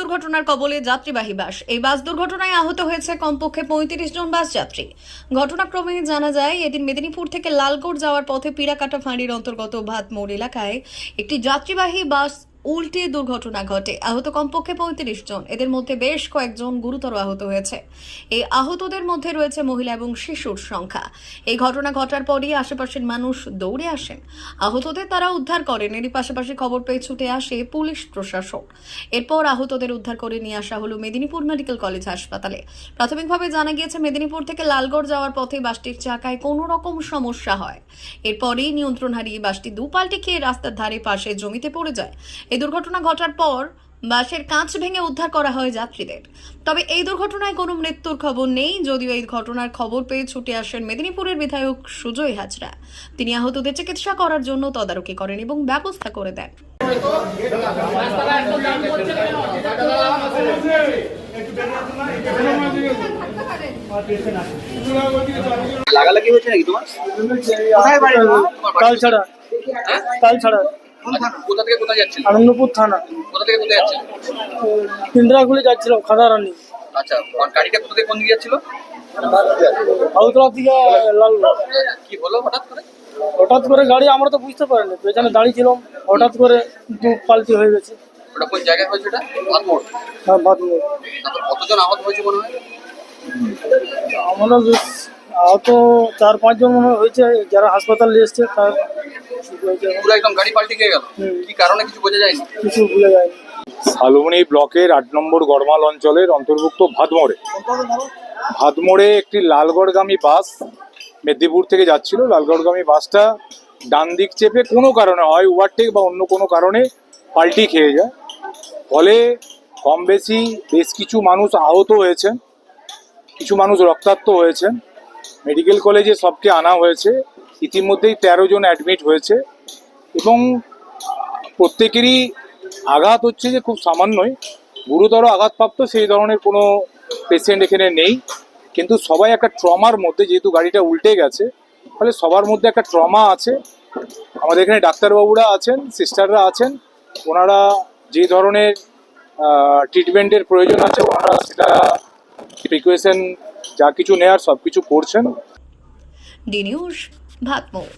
দুর্ঘটনার কবলে যাত্রীবাহী বাস। এই বাস দুর্ঘটনায় আহত হয়েছে কমপক্ষে পঁয়ত্রিশ জন বাস যাত্রী। ঘটনাক্রমে জানা যায়, এদিন মেদিনীপুর থেকে লালগড় যাওয়ার পথে পিরাকাটা ফাঁড়ির অন্তর্গত ভাতমোড় এলাকায় একটি যাত্রীবাহী বাস উল্টে দুর্ঘটনা ঘটে। আহত কমপক্ষে পঁয়ত্রিশ জন। এদের মধ্যে বেশ কয়েকজন গুরুতর আহত হয়েছে। এই আহতদের মধ্যে রয়েছে মহিলা এবং শিশুর সংখ্যা। এই ঘটনা ঘটার পরই আশেপাশের মানুষ দৌড়ে আসেন। আহতদের তারা উদ্ধার করেন। এরই পাশাপাশি খবর পেয়ে ছুটে আসে পুলিশ প্রশাসন। এরপর আহতদের উদ্ধার করে নিয়ে আসা হলো মেদিনীপুর মেডিকেল কলেজ হাসপাতালে। প্রাথমিকভাবে জানা গিয়েছে, মেদিনীপুর থেকে লালগড় যাওয়ার পথে বাসটির চাকায় কোনো রকম সমস্যা হয়। এরপরেই নিয়ন্ত্রণ হারিয়ে বাসটি দুপাল্টি খেয়ে রাস্তার ধারে পাশে জমিতে পড়ে যায়। এই দুর্ঘটনা ঘটার পর বাসের কাঁচ ভেঙে উদ্ধার করা হয় যাত্রীদের। তবে এই দুর্ঘটনায় কোনো মৃত্যুর খবর নেই যদিও এই ঘটনার খবর পেয়ে ছুটে আসেন মেদিনীপুরের বিধায়ক সুজয় হাজরা। তিনি আহতদের চিকিৎসা করার জন্য তদারকি করেন এবং ব্যবস্থা করে দেন। লাগালাগি হয়েছে নাকি তোমার? কাল ছাড়া কাল ছাড়া কোথা থেকে কোথায় আনন্দপুর থানা। কোথা থেকে কোথায় যাচ্ছিল ইন্দিরাগুলি যাচ্ছিলাম খাদারানি। আচ্ছা গাড়িটা কোথা থেকে কোন দিকে যাচ্ছিল? আউতলা থেকে লাল কি হলো হঠাৎ করে? হঠাৎ করে গাড়ি আমরা তো বুঝতে পারিনি। পেছনে দাঁড়িয়েছিলাম হঠাৎ করে দু পাল্টি হয়ে গেছে। ওটা কোন জায়গায় হয়েছে ওটা? ভাতমোড় হ্যাঁ, বাদ মোড়। তারপর কতজন আহত হয়েছে মনে হয়? আমরা আহত চার পাঁচজন মনে হয় হয়েছে যারা হাসপাতালে এসছে তার। পুরো একদম গাড়ি পাল্টে গিয়ে গেল। কি কারণে কিছু বোঝা যায়নি? কিছু ভুলে যায়নি। শালবনী ব্লকের আট নম্বর গড়মাল অঞ্চলের অন্তর্ভুক্ত ভাতমোড়ে ভাতমোড়ে একটি লালগড়গামী বাস মেদিনীপুর থেকে যাচ্ছিল। লালগড়গামী বাসটা ডান দিক চেপে কোনো কারণে হয় ওভারটেক বা অন্য কোনো কারণে পাল্টি খেয়ে যায়। ফলে কম বেশি বেশ কিছু মানুষ আহত হয়েছেন কিছু মানুষ রক্তাক্ত হয়েছেন। মেডিকেল কলেজে সবকে আনা হয়েছে। ইতিমধ্যেই তেরো জন অ্যাডমিট হয়েছে এবং প্রত্যেকেরই আঘাত হচ্ছে যে খুব সামান্যই। গুরুতর আঘাতপ্রাপ্ত সেই ধরনের কোনো পেশেন্ট এখানে নেই। কিন্তু সবাই একটা ট্রমার মধ্যে, যেহেতু গাড়িটা উল্টে গেছে, ফলে সবার মধ্যে একটা ট্রমা আছে। আমাদের এখানে ডাক্তারবাবুরা আছেন সিস্টাররা আছেন, ওনারা যে ধরনের ট্রিটমেন্টের প্রয়োজন আছে, ওনারা সেটা প্রিকুয়েশন যা কিছু নেয়ার সব কিছু করছেন ভাতমোড়